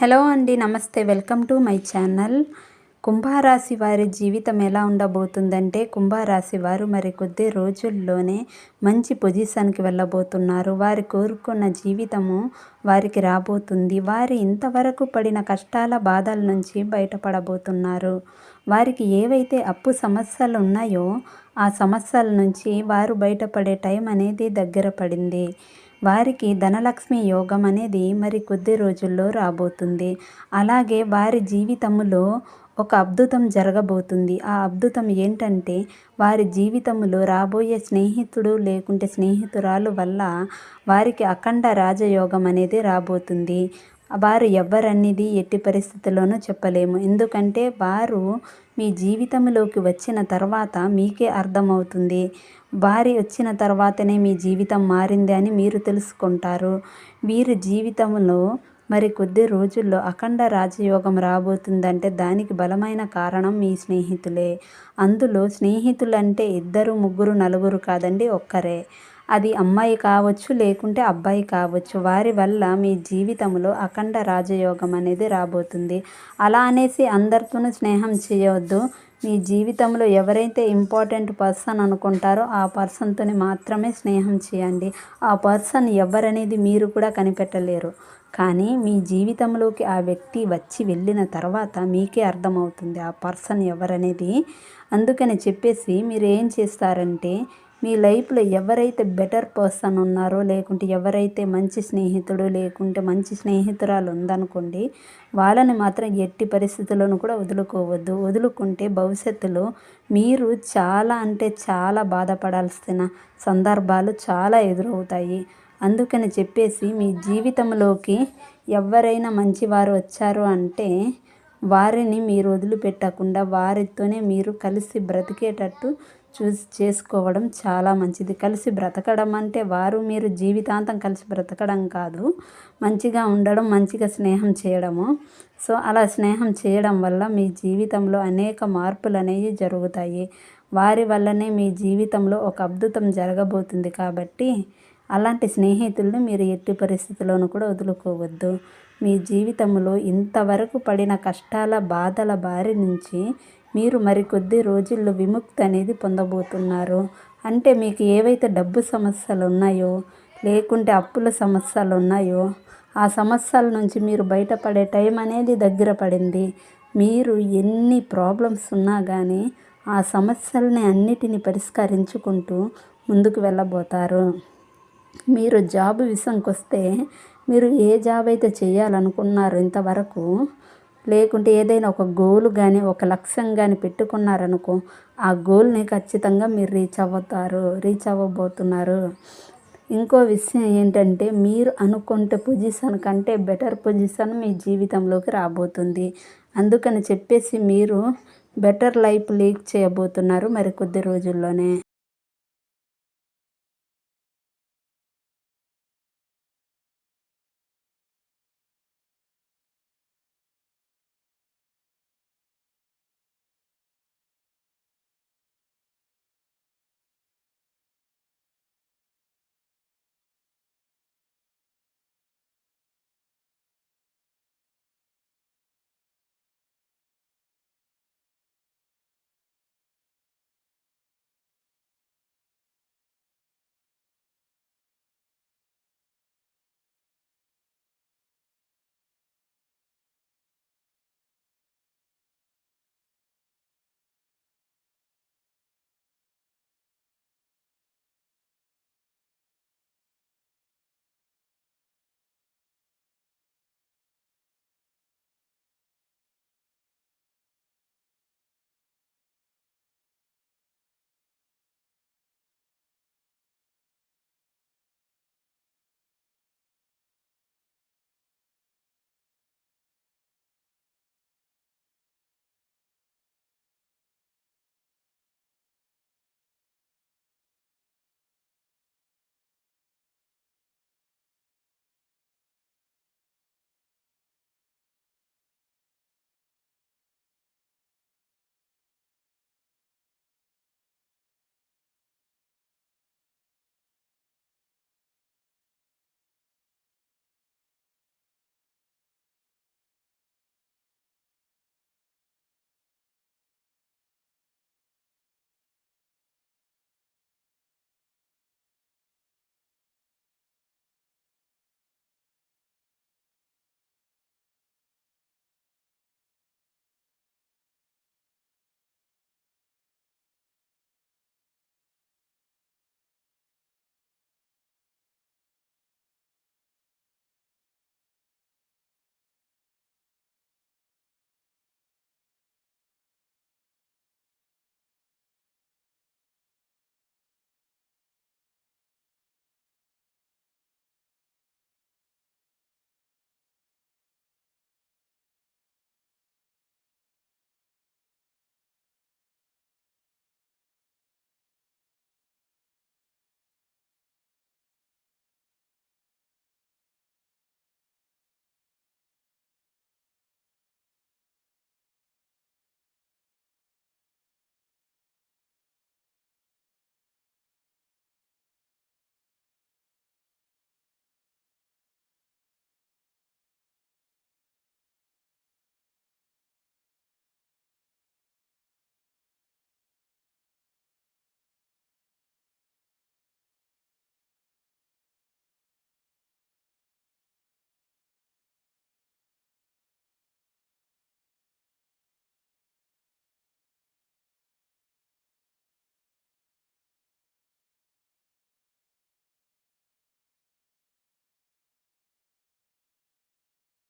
Hello అండి నమస్తే. Welcome to my channel. కుంభరాశి వారి జీవితం ఎలా ఉండబోతుందంటే కుంభరాశి వారు మరి కొద్ది రోజుల్లోనే మంచి పొజిషన్కి వెళ్ళబోతున్నారు. వారి కోరుకున్న జీవితము వారికి రాబోతుంది. వారి ఇంతవరకు పడిన కష్టాల బాధల నుంచి బయటపడబోతున్నారు. వారికి ఏవైతే అప్పు సమస్యలు ఉన్నాయో ఆ సమస్యల నుంచి వారు బయటపడే టైం అనేది దగ్గర పడింది. వారికి ధనలక్ష్మి యోగం అనేది మరి కొద్ది రోజుల్లో రాబోతుంది. అలాగే వారి జీవితంలో ఒక అద్భుతం జరగబోతుంది. ఆ అద్భుతం ఏంటంటే వారి జీవితంలో రాబోయే స్నేహితుడు లేకుంటే స్నేహితురాలు వల్ల వారికి అఖండ రాజయోగం అనేది రాబోతుంది. వారు ఎవ్వరనేది ఎట్టి పరిస్థితుల్లోనూ చెప్పలేము. ఎందుకంటే వారు మీ జీవితంలోకి వచ్చిన తర్వాత మీకే అర్థమవుతుంది. వారి వచ్చిన తర్వాతనే మీ జీవితం మారింది అని మీరు తెలుసుకుంటారు. వీరి జీవితంలో మరి కొద్ది రోజుల్లో అఖండ రాజయోగం రాబోతుందంటే దానికి బలమైన కారణం మీ స్నేహితులే. అందులో స్నేహితులంటే ఇద్దరు ముగ్గురు నలుగురు కాదండి ఒక్కరే. అది అమ్మాయి కావచ్చు లేకుంటే అబ్బాయి కావచ్చు. వారి వల్ల మీ జీవితంలో అఖండ రాజయోగం అనేది రాబోతుంది. అలా అనేసి అందరితోనూ స్నేహం చేయవద్దు మీ జీవితంలో ఎవరైతే ఇంపార్టెంట్ పర్సన్ అనుకుంటారో ఆ పర్సన్తోని మాత్రమే స్నేహం చేయండి. ఆ పర్సన్ ఎవరనేది మీరు కూడా కనిపెట్టలేరు. కానీ మీ జీవితంలోకి ఆ వ్యక్తి వచ్చి వెళ్ళిన తర్వాత మీకే అర్థమవుతుంది ఆ పర్సన్ ఎవరనేది. అందుకని చెప్పేసి మీరు ఏం చేస్తారంటే మీ లైఫ్లో ఎవరైతే బెటర్ పర్సన్ ఉన్నారో లేకుంటే ఎవరైతే మంచి స్నేహితుడు లేకుంటే మంచి స్నేహితురాలు ఉందనుకోండి వాళ్ళని మాత్రం ఎట్టి పరిస్థితుల్లోనూ కూడా వదులుకోవద్దు. వదులుకుంటే భవిష్యత్తులో మీరు చాలా అంటే చాలా బాధపడాల్సిన సందర్భాలు చాలా ఎదురవుతాయి. అందుకని చెప్పేసి మీ జీవితంలోకి ఎవరైనా మంచివారు వచ్చారు అంటే వారిని మీరు వదిలిపెట్టకుండా వారితోనే మీరు కలిసి బ్రతికేటట్టు చూసి చేసుకోవడం చాలా మంచిది. కలిసి బ్రతకడం అంటే వారు మీరు జీవితాంతం కలిసి బ్రతకడం కాదు. మంచిగా ఉండడం మంచిగా స్నేహం చేయడము. సో అలా స్నేహం చేయడం వల్ల మీ జీవితంలో అనేక మార్పులు అనేవి జరుగుతాయి. వారి వల్లనే మీ జీవితంలో ఒక అద్భుతం జరగబోతుంది కాబట్టి అలాంటి స్నేహితుల్ని మీరు ఎట్టి పరిస్థితుల్లోనూ కూడా వదులుకోవద్దు. మీ జీవితంలో ఇంతవరకు పడిన కష్టాల బాధల బారి నుంచి మీరు మరికొద్ది రోజుల్లో విముక్తి అనేది పొందబోతున్నారు. అంటే మీకు ఏవైతే డబ్బు సమస్యలు ఉన్నాయో లేకుంటే అప్పుల సమస్యలు ఉన్నాయో ఆ సమస్యల నుంచి మీరు బయటపడే టైం అనేది దగ్గర పడింది. మీరు ఎన్ని ప్రాబ్లమ్స్ ఉన్నా కానీ ఆ సమస్యల్ని అన్నిటిని పరిష్కరించుకుంటూ ముందుకు వెళ్ళబోతారు. మీరు జాబ్ విషయంకి వస్తే మీరు ఏ జాబ్ అయితే చేయాలనుకున్నారో ఇంతవరకు లేకుంటే ఏదైనా ఒక గోల్ కానీ ఒక లక్ష్యం కానీ పెట్టుకున్నారనుకో ఆ గోల్ని ఖచ్చితంగా మీరు రీచ్ అవుతారు రీచ్ అవ్వబోతున్నారు. ఇంకో విషయం ఏంటంటే మీరు అనుకుంటే పొజిషన్ కంటే బెటర్ పొజిషన్ మీ జీవితంలోకి రాబోతుంది. అందుకని చెప్పేసి మీరు బెటర్ లైఫ్ లీక్ చేయబోతున్నారు మరి కొద్ది రోజుల్లోనే.